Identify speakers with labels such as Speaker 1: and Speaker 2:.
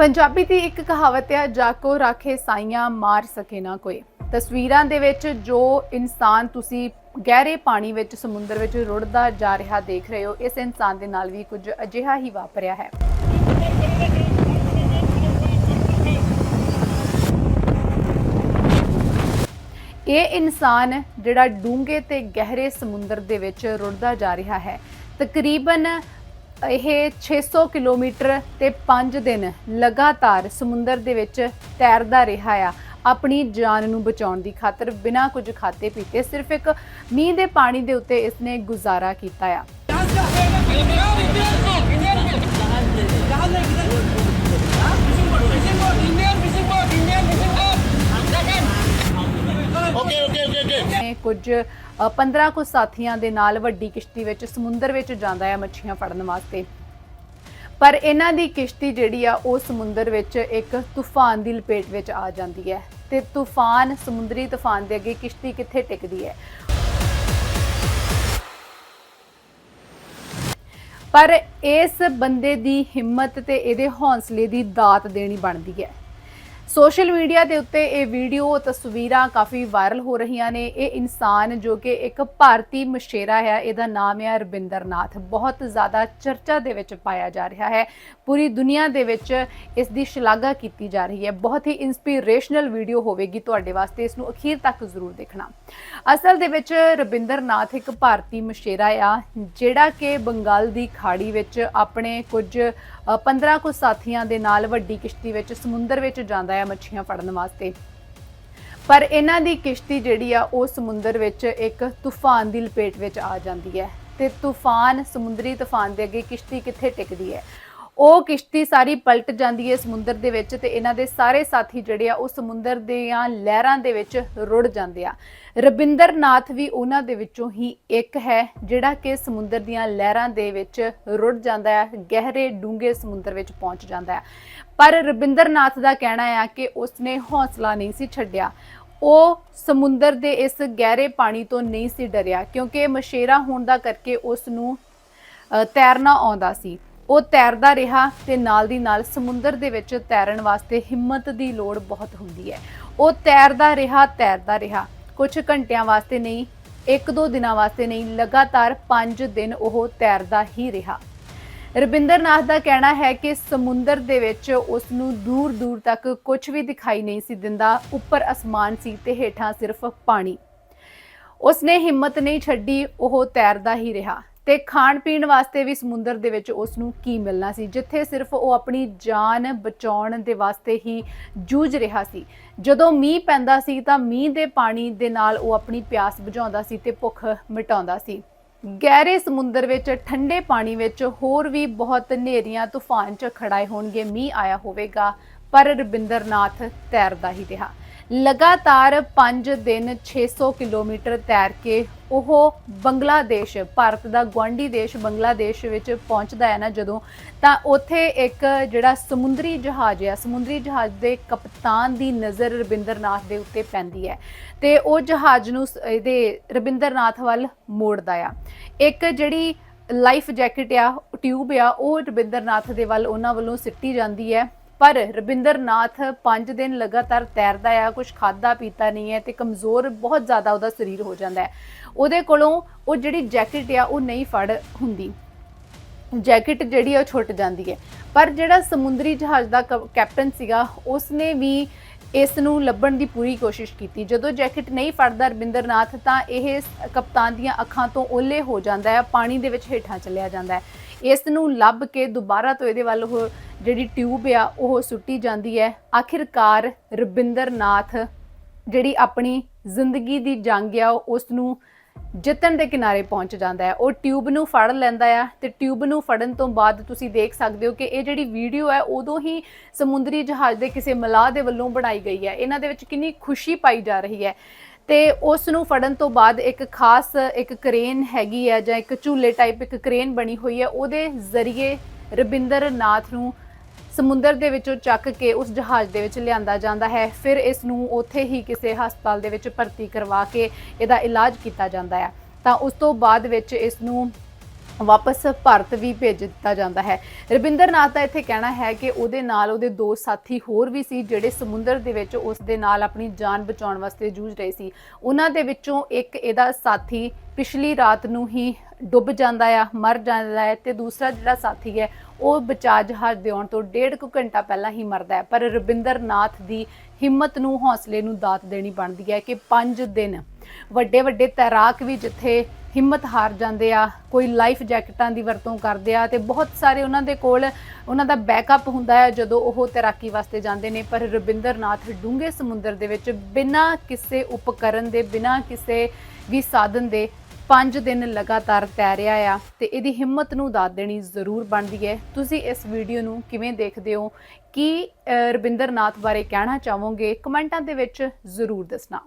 Speaker 1: ਪੰਜਾਬੀ ਦੀ ਇੱਕ ਕਹਾਵਤ ਹੈ ਜਾਕੋ ਰਾਖੇ ਸਾਈਆਂ, ਮਾਰ ਸਕੇ ਨਾ ਕੋਈ। ਤਸਵੀਰਾਂ ਦੇ ਵਿੱਚ ਜੋ ਇਨਸਾਨ ਤੁਸੀਂ ਗਹਿਰੇ ਪਾਣੀ ਵਿੱਚ, ਸਮੁੰਦਰ ਵਿੱਚ ਰੁੜਦਾ ਜਾ ਰਿਹਾ ਦੇਖ ਰਹੇ ਹੋ, ਇਸ ਇਨਸਾਨ ਦੇ ਨਾਲ ਵੀ ਕੁਝ ਅਜਿਹਾ ਹੀ ਵਾਪਰਿਆ ਹੈ। ਇਹ ਇਨਸਾਨ ਜਿਹੜਾ ਡੂੰਘੇ ਤੇ ਗਹਿਰੇ ਸਮੁੰਦਰ ਦੇ ਵਿੱਚ ਰੁੜਦਾ ਜਾ ਰਿਹਾ ਹੈ। ਤਕਰੀਬਨ ਇਹ 600 ਕਿਲੋਮੀਟਰ ਤੇ 5 ਦਿਨ ਲਗਾਤਾਰ ਸਮੁੰਦਰ ਦੇ ਵਿੱਚ ਤੈਰਦਾ ਰਿਹਾ ਆ। ਆਪਣੀ ਜਾਨ ਨੂੰ ਬਚਾਉਣ ਦੀ ਖਾਤਰ ਬਿਨਾਂ ਕੁਝ ਖਾਤੇ ਪੀਤੇ ਸਿਰਫ ਇੱਕ ਮੀਂਹ ਦੇ ਪਾਣੀ ਦੇ ਉੱਤੇ ਇਸਨੇ ਗੁਜ਼ਾਰਾ ਕੀਤਾ ਆ। ਕੁਝ ਅ, 15 ਕੁ ਸਾਥੀਆਂ ਦੇ ਨਾਲ ਵੱਡੀ ਕਿਸ਼ਤੀ ਵਿੱਚ ਸਮੁੰਦਰ ਵਿੱਚ ਜਾਂਦਾ ਹੈ ਮੱਛੀਆਂ ਫੜਨ ਵਾਸਤੇ। ਪਰ ਇਹਨਾਂ ਦੀ ਕਿਸ਼ਤੀ ਜਿਹੜੀ ਆ ਉਹ ਸਮੁੰਦਰ ਵਿੱਚ ਇੱਕ ਤੂਫਾਨ ਦੀ ਲਪੇਟ ਵਿੱਚ ਆ ਜਾਂਦੀ ਹੈ ਤੇ ਤੂਫਾਨ ਸਮੁੰਦਰੀ ਤੂਫਾਨ ਦੇ ਅੱਗੇ ਕਿਸ਼ਤੀ ਕਿੱਥੇ ਟਿਕਦੀ ਹੈ? ਪਰ ਇਸ ਬੰਦੇ ਦੀ ਹਿੰਮਤ ਤੇ ਇਹਦੇ ਹੌਸਲੇ ਦੀ ਦਾਤ ਦੇਣੀ ਬਣਦੀ ਹੈ। ਸੋਸ਼ਲ ਮੀਡੀਆ ਦੇ ਉੱਤੇ ਇਹ ਵੀਡੀਓ ਤਸਵੀਰਾਂ ਕਾਫੀ ਵਾਇਰਲ ਹੋ ਰਹੀਆਂ ਨੇ। ਇਹ ਇਨਸਾਨ ਜੋ ਕਿ ਇੱਕ ਭਾਰਤੀ ਮਸ਼ੇਰਾ ਹੈ ਇਹਦਾ ਨਾਮ ਹੈ ਰਬਿੰਦਰ ਨਾਥ ਬਹੁਤ ਜ਼ਿਆਦਾ ਚਰਚਾ ਦੇ ਵਿੱਚ ਪਾਇਆ ਜਾ ਰਿਹਾ ਹੈ। ਪੂਰੀ ਦੁਨੀਆ ਦੇ ਵਿੱਚ ਇਸ ਦੀ ਸ਼ਲਾਘਾ ਕੀਤੀ ਜਾ ਰਹੀ ਹੈ। ਬਹੁਤ ਹੀ ਇਨਸਪੀਰੇਸ਼ਨਲ ਵੀਡੀਓ ਹੋਵੇਗੀ ਤੁਹਾਡੇ ਵਾਸਤੇ। ਇਸ ਨੂੰ ਅਖੀਰ ਤੱਕ ਜ਼ਰੂਰ ਦੇਖਣਾ। ਅਸਲ ਦੇ ਵਿੱਚ ਰਬਿੰਦਰ ਨਾਥ ਇੱਕ ਭਾਰਤੀ ਮਸ਼ੇਰਾ ਆ ਜਿਹੜਾ ਕਿ ਬੰਗਾਲ ਦੀ ਖਾੜੀ ਵਿੱਚ ਆਪਣੇ ਕੁਝ ਅ, 15 ਕੁ ਸਾਥੀਆਂ ਦੇ ਨਾਲ ਵੱਡੀ ਕਿਸ਼ਤੀ ਵਿੱਚ ਸਮੁੰਦਰ ਵਿੱਚ ਜਾਂਦਾ ਹੈ ਮੱਛੀਆਂ ਫੜਨ ਵਾਸਤੇ। ਪਰ ਇਹਨਾਂ ਦੀ ਕਿਸ਼ਤੀ ਜਿਹੜੀ ਆ, ਉਹ ਸਮੁੰਦਰ ਵਿੱਚ ਇੱਕ ਤੂਫਾਨ ਦੀ ਲਪੇਟ ਵਿੱਚ ਆ ਜਾਂਦੀ ਹੈ। ਤੇ ਤੂਫਾਨ, ਸਮੁੰਦਰੀ ਤੂਫਾਨ ਦੇ ਅੱਗੇ ਕਿਸ਼ਤੀ ਕਿੱਥੇ ਟਿਕਦੀ ਹੈ? ਉਹ ਕਿਸ਼ਤੀ ਸਾਰੀ ਪਲਟ ਜਾਂਦੀ ਹੈ ਸਮੁੰਦਰ ਦੇ ਵਿੱਚ ਤੇ ਇਹਨਾਂ ਦੇ ਸਾਰੇ ਸਾਥੀ ਜਿਹੜੇ ਆ, ਉਹ ਸਮੁੰਦਰ ਦੀਆਂ ਲਹਿਰਾਂ ਦੇ ਵਿੱਚ ਰੁੜ ਜਾਂਦੇ ਆ। ਰਬਿੰਦਰ ਨਾਥ ਵੀ ਉਹਨਾਂ ਦੇ ਵਿੱਚੋਂ ਹੀ ਇੱਕ ਹੈ, ਜਿਹੜਾ ਕਿ ਸਮੁੰਦਰ ਦੀਆਂ ਲਹਿਰਾਂ ਦੇ ਵਿੱਚ ਰੁੜ ਜਾਂਦਾ ਹੈ, ਗਹਿਰੇ ਡੂੰਘੇ ਸਮੁੰਦਰ ਵਿੱਚ ਪਹੁੰਚ ਜਾਂਦਾ ਹੈ। ਪਰ ਰਬਿੰਦਰ ਨਾਥ ਦਾ ਕਹਿਣਾ ਹੈ ਕਿ ਉਸਨੇ ਹੌਸਲਾ ਨਹੀਂ ਸੀ ਛੱਡਿਆ। ਉਹ ਸਮੁੰਦਰ ਦੇ ਇਸ ਗਹਿਰੇ ਪਾਣੀ ਤੋਂ ਨਹੀਂ ਸੀ ਡਰਿਆ, ਕਿਉਂਕਿ ਮਸ਼ੇਰਾ ਹੋਣ ਦਾ ਕਰਕੇ ਉਸ ਨੂੰ ਤੈਰਨਾ ਆਉਂਦਾ ਸੀ। ਉਹ ਤੈਰਦਾ ਰਿਹਾ ਤੇ ਨਾਲ ਦੀ ਨਾਲ ਸਮੁੰਦਰ ਦੇ ਵਿੱਚ ਤੈਰਨ ਵਾਸਤੇ ਹਿੰਮਤ ਦੀ ਲੋੜ ਬਹੁਤ ਹੁੰਦੀ ਹੈ। ਉਹ ਤੈਰਦਾ ਰਿਹਾ ਤੈਰਦਾ ਰਿਹਾ। ਕੁਝ ਘੰਟਿਆਂ ਵਾਸਤੇ ਨਹੀਂ, ਇੱਕ ਦੋ ਦਿਨਾਂ ਵਾਸਤੇ ਨਹੀਂ, ਲਗਾਤਾਰ 5 ਦਿਨ ਉਹ ਤੈਰਦਾ ਹੀ ਰਿਹਾ। ਰਬਿੰਦਰ ਨਾਥ ਦਾ ਕਹਿਣਾ ਹੈ ਕਿ ਸਮੁੰਦਰ ਦੇ ਵਿੱਚ ਉਸ ਨੂੰ ਦੂਰ ਦੂਰ ਤੱਕ ਕੁਝ ਵੀ ਦਿਖਾਈ ਨਹੀਂ ਸੀ ਦਿੰਦਾ। ਉੱਪਰ ਅਸਮਾਨ ਸੀ ਤੇ ਹੇਠਾਂ ਸਿਰਫ ਪਾਣੀ। ਉਸਨੇ ਹਿੰਮਤ ਨਹੀਂ ਛੱਡੀ, ਉਹ ਤੈਰਦਾ ਹੀ ਰਿਹਾ। ਤੇ ਖਾਣ ਪੀਣ ਵਾਸਤੇ ਵੀ ਸਮੁੰਦਰ ਦੇ ਵਿੱਚ ਉਸ ਨੂੰ ਕੀ ਮਿਲਣਾ ਸੀ? ਜਿੱਥੇ ਸਿਰਫ ਉਹ ਆਪਣੀ ਜਾਨ ਬਚਾਉਣ ਦੇ ਵਾਸਤੇ ਹੀ ਜੂਝ ਰਿਹਾ ਸੀ। ਜਦੋਂ ਮੀਂਹ ਪੈਂਦਾ ਸੀ ਤਾਂ ਮੀਂਹ ਦੇ ਪਾਣੀ ਦੇ ਨਾਲ ਉਹ ਆਪਣੀ ਪਿਆਸ ਬੁਝਾਉਂਦਾ ਸੀ ਤੇ ਭੁੱਖ ਮਿਟਾਉਂਦਾ ਸੀ। ਗਹਿਰੇ ਸਮੁੰਦਰ ਵਿੱਚ ਠੰਡੇ ਪਾਣੀ ਵਿੱਚ ਹੋਰ ਵੀ ਬਹੁਤ ਹਨੇਰੀਆਂ, ਤੂਫਾਨ ਚ ਖੜਾਏ ਹੋਣਗੇ, ਮੀਂਹ ਆਇਆ ਹੋਵੇਗਾ, ਪਰ ਰਬਿੰਦਰਨਾਥ ਤੈਰਦਾ ਹੀ ਰਿਹਾ। ਲਗਾਤਾਰ 5 ਦਿਨ 600 ਕਿਲੋਮੀਟਰ ਤੈਰ ਕੇ ਉਹ ਬੰਗਲਾਦੇਸ਼, ਭਾਰਤ ਦਾ ਗਵਾਂਢੀ ਦੇਸ਼ ਬੰਗਲਾਦੇਸ਼ ਵਿੱਚ ਪਹੁੰਚਦਾ ਹੈ ਨਾ ਜਦੋਂ, ਤਾਂ ਉੱਥੇ ਇੱਕ ਜਿਹੜਾ ਸਮੁੰਦਰੀ ਜਹਾਜ਼ ਹੈ, ਸਮੁੰਦਰੀ ਜਹਾਜ਼ ਦੇ ਕਪਤਾਨ ਦੀ ਨਜ਼ਰ ਰਬਿੰਦਰਨਾਥ ਦੇ ਉੱਤੇ ਪੈਂਦੀ ਹੈ ਤੇ ਉਹ ਜਹਾਜ਼ ਨੂੰ ਸ- ਇਹਦੇ ਰਬਿੰਦਰਨਾਥ ਵੱਲ ਮੋੜਦਾ ਆ। ਇੱਕ ਜਿਹੜੀ ਲਾਈਫ ਜੈਕਟ ਆ, ਟਿਊਬ ਆ, ਉਹ ਰਬਿੰਦਰਨਾਥ ਦੇ ਵੱਲ ਉਹਨਾਂ ਵੱਲੋਂ ਸਿੱਟੀ ਜਾਂਦੀ ਹੈ। ਪਰ ਰਬਿੰਦਰਨਾਥ 5 ਦਿਨ ਲਗਾਤਾਰ ਤੈਰਦਾ ਆ ਕੁਝ ਖਾਦਾ ਪੀਤਾ ਨਹੀਂ ਹੈ ਤੇ ਕਮਜ਼ੋਰ ਬਹੁਤ ਜ਼ਿਆਦਾ ਉਹਦਾ ਸਰੀਰ ਹੋ ਜਾਂਦਾ ਹੈ। ਉਹਦੇ ਕੋਲੋਂ ਉਹ ਜਿਹੜੀ ਜੈਕਟ ਆ, ਉਹ ਨਹੀਂ ਫੜ ਹੁੰਦੀ। ਜੈਕਟ ਜਿਹੜੀ ਆ, ਉਹ ਛੁੱਟ ਜਾਂਦੀ ਹੈ। ਪਰ ਜਿਹੜਾ ਸਮੁੰਦਰੀ ਜਹਾਜ਼ ਦਾ ਕ- ਕੈਪਟਨ ਸੀਗਾ, ਉਸਨੇ ਵੀ ਇਸ ਨੂੰ ਲੱਭਣ ਦੀ ਪੂਰੀ ਕੋਸ਼ਿਸ਼ ਕੀਤੀ। ਜਦੋਂ ਜੈਕਟ ਨਹੀਂ ਫੜਦਾ ਰਬਿੰਦਰਨਾਥ, ਤਾਂ ਇਹ ਕਪਤਾਨ ਦੀਆਂ ਅੱਖਾਂ ਤੋਂ ਓਲੇ ਹੋ ਜਾਂਦਾ ਹੈ, ਪਾਣੀ ਦੇ ਵਿੱਚ ਹੇਠਾਂ ਚਲਿਆ ਜਾਂਦਾ ਹੈ। ਇਸ ਨੂੰ ਲੱਭ ਕੇ ਦੁਬਾਰਾ ਤੋਂ ਇਹਦੇ ਵੱਲ ਉਹ ਜਿਹੜੀ ਟਿਊਬ ਆ, ਉਹ ਸੁੱਟੀ ਜਾਂਦੀ ਹੈ। ਆਖਿਰਕਾਰ ਰਬਿੰਦਰਨਾਥ ਜਿਹੜੀ ਆਪਣੀ ਜ਼ਿੰਦਗੀ ਦੀ ਜੰਗ ਆ ਉਸ ਨੂੰ ਜਿੱਤਣ ਦੇ ਕਿਨਾਰੇ ਪਹੁੰਚ ਜਾਂਦਾ ਹੈ। ਉਹ ਟਿਊਬ ਨੂੰ ਫੜ ਲੈਂਦਾ ਆ ਤੇ ਟਿਊਬ ਨੂੰ ਫੜਨ ਤੋਂ ਬਾਅਦ ਤੁਸੀਂ ਦੇਖ ਸਕਦੇ ਹੋ ਕਿ ਇਹ ਜਿਹੜੀ ਵੀਡੀਓ ਹੈ, ਉਦੋਂ ਹੀ ਸਮੁੰਦਰੀ ਜਹਾਜ਼ ਦੇ ਕਿਸੇ ਮਲਾਹ ਦੇ ਵੱਲੋਂ ਬਣਾਈ ਗਈ ਹੈ। ਇਹਨਾਂ ਦੇ ਵਿੱਚ ਕਿੰਨੀ ਖੁਸ਼ੀ ਪਾਈ ਜਾ ਰਹੀ ਹੈ। ਤੇ ਉਸ ਨੂੰ ਫੜਨ ਤੋਂ ਬਾਅਦ ਇੱਕ ਖਾਸ ਇੱਕ ਕ੍ਰੇਨ ਹੈਗੀ ਹੈ ਜਾਂ ਇੱਕ ਝੂਲੇ ਟਾਈਪ ਇੱਕ ਕ੍ਰੇਨ ਬਣੀ ਹੋਈ ਹੈ। ਉਹਦੇ ਜ਼ਰੀਏ ਰਬਿੰਦਰ ਨਾਥ ਨੂੰ ਸਮੁੰਦਰ ਦੇ ਵਿੱਚੋਂ ਚੱਕ ਕੇ ਉਸ ਜਹਾਜ਼ ਦੇ ਵਿੱਚ ਲਿਆਂਦਾ ਜਾਂਦਾ ਹੈ। ਫਿਰ ਇਸ ਨੂੰ ਉੱਥੇ ਹੀ ਕਿਸੇ ਹਸਪਤਾਲ ਦੇ ਵਿੱਚ ਭਰਤੀ ਕਰਵਾ ਕੇ ਇਹਦਾ ਇਲਾਜ ਕੀਤਾ ਜਾਂਦਾ ਹੈ। ਤਾਂ ਉਸ ਤੋਂ ਬਾਅਦ ਵਿੱਚ ਇਸ ਨੂੰ ਵਾਪਸ ਭਾਰਤ ਵੀ ਭੇਜ ਦਿੱਤਾ ਜਾਂਦਾ ਹੈ। ਰਵਿੰਦਰਨਾਥ ਦਾ ਇੱਥੇ ਕਹਿਣਾ ਹੈ ਕਿ ਉਹਦੇ ਨਾਲ ਉਹਦੇ ਦੋ ਸਾਥੀ ਹੋਰ ਵੀ ਸੀ ਜਿਹੜੇ ਸਮੁੰਦਰ ਦੇ ਵਿੱਚ ਉਸ ਦੇ ਨਾਲ ਆਪਣੀ ਜਾਨ ਬਚਾਉਣ ਵਾਸਤੇ ਜੂਝ ਰਹੇ ਸੀ। ਉਹਨਾਂ ਦੇ ਵਿੱਚੋਂ ਇੱਕ ਇਹਦਾ ਸਾਥੀ ਪਿਛਲੀ ਰਾਤ ਨੂੰ ਹੀ ਡੁੱਬ ਜਾਂਦਾ ਆ, ਮਰ ਜਾਂਦਾ ਹੈ ਤੇ ਦੂਸਰਾ ਜਿਹੜਾ ਸਾਥੀ ਹੈ, ਉਹ ਬਚਾ ਜਹਾਜ਼ ਦੇ ਆਉਣ ਤੋਂ ਡੇਢ ਕੁ ਘੰਟਾ ਪਹਿਲਾਂ ਹੀ ਮਰਦਾ ਹੈ। ਪਰ ਰਵਿੰਦਰਨਾਥ ਦੀ ਹਿੰਮਤ ਨੂੰ, ਹੌਸਲੇ ਨੂੰ ਦਾਤ ਦੇਣੀ ਬਣਦੀ ਹੈ ਕਿ 5 ਦਿਨ ਵੱਡੇ ਵੱਡੇ ਤੈਰਾਕ ਵੀ ਜਿੱਥੇ ਹਿੰਮਤ ਹਾਰ ਜਾਂਦੇ ਆ, ਕੋਈ ਲਾਈਫ ਜੈਕਟਾਂ ਦੀ ਵਰਤੋਂ ਕਰਦੇ ਆ ਤੇ ਬਹੁਤ ਸਾਰੇ ਉਹਨਾਂ ਦੇ ਕੋਲ ਉਹਨਾਂ ਦਾ ਬੈਕਅਪ ਹੁੰਦਾ ਹੈ ਜਦੋਂ ਉਹ ਤੈਰਾਕੀ ਵਾਸਤੇ ਜਾਂਦੇ ਨੇ। ਪਰ ਰਵਿੰਦਰਨਾਥ ਡੂੰਘੇ ਸਮੁੰਦਰ ਦੇ ਵਿੱਚ ਬਿਨਾਂ ਕਿਸੇ ਉਪਕਰਨ ਦੇ, ਬਿਨਾਂ ਕਿਸੇ ਵੀ ਸਾਧਨ ਦੇ 5 ਦਿਨ ਲਗਾਤਾਰ ਤੈਰਿਆ ਆ ਤੇ ਇਹਦੀ ਹਿੰਮਤ ਨੂੰ ਦਾਤ ਦੇਣੀ ਜ਼ਰੂਰ ਬਣਦੀ ਹੈ। ਤੁਸੀਂ ਇਸ ਵੀਡੀਓ ਨੂੰ ਕਿਵੇਂ ਦੇਖਦੇ ਹੋ? ਕੀ ਅਹ, ਰਵਿੰਦਰਨਾਥ ਬਾਰੇ ਕਹਿਣਾ ਚਾਹੋਗੇ? ਕਮੈਂਟਾਂ ਦੇ ਵਿੱਚ ਜ਼ਰੂਰ ਦੱਸਣਾ।